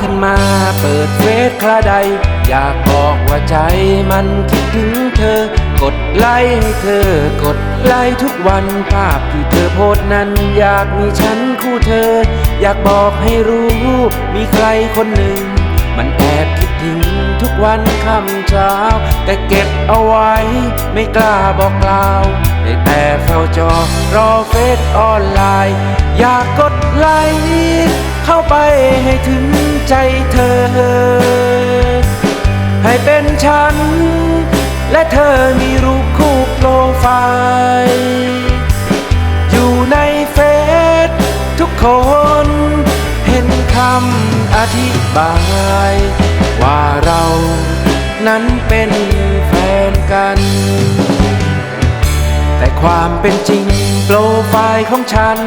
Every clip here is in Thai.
สคลาใด อยากบอกว่าใจมันคิดถึงเธอ กดไลค์ให้เธอ กดไลค์ทุกวันภาพที่เธอโพสนั้น อยากมีฉันคู่เธอ อยากบอกให้รู้มีใครคนหนึ่ง มันแอบคิดถึงทุกวันค่ำเช้า แต่เก็บเอาไว้ไม่กล้าบอกกล่าวได้แต่เฝ้าจอรอเฟซออนไลน์ อยากกดไลค์ เข้าไปให้ถึงใจเธอ ให้เป็นฉัน และเธอมีรูปคู่โปรไฟล์อยู่ในเฟซทุกคน เห็นคำอธิบาย ว่าเรานั้นเป็นแฟนกัน แต่ความเป็นจริงโปรไฟล์ของฉัน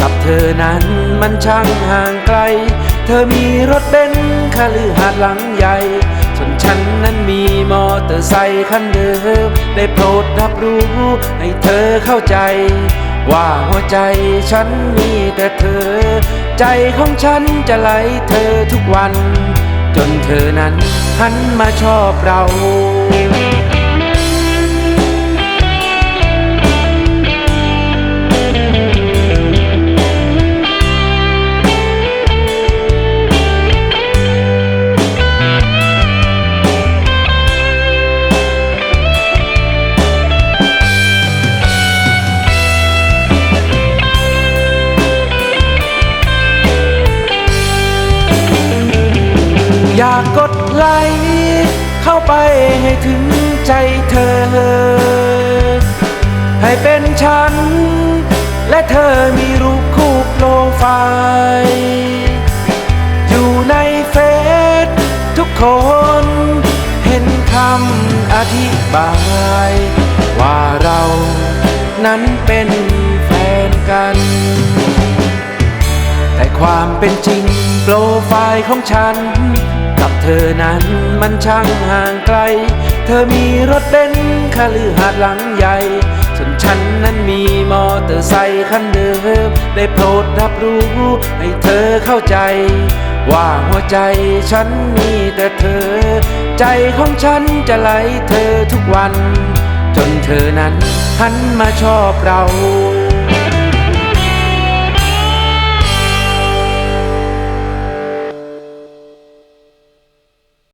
กับเธอนั้นมันช่างห่างไกล เธอมีรถเบนซ์คฤหาสน์หลังใหญ่ ส่วนฉันนั้นมีมอเตอร์ไซค์คันเดิม ได้โปรดรับรู้ ให้เธอเข้าใจ ว่าหัวใจฉันมีแต่เธอ ใจของฉันจะไหลเธอทุกวัน จนเธอนั้นหันมาชอบเรา อยากกดไลค์เข้าไปให้ถึงใจเธอ ให้เป็นฉัน และเธอมีรูปคู่โปรไฟล์อยู่ในเฟซทุกคน เห็นคำอธิบาย ว่าเรานั้นเป็นแฟนกัน แต่ความเป็นจริงโปรไฟล์ของฉัน กับเธอนั้นมันช่างห่างไกล เธอมีรถเบนซ์คฤหาสน์หลังใหญ่ ส่วนฉันนั้นมีมอเตอร์ไซค์คันเดิม ได้โปรดรับรู้ให้เธอเข้าใจ ว่าหัวใจฉันมีแต่เธอ ใจของฉันจะไหลเธอทุกวัน จนเธอนั้นหันมาชอบเรา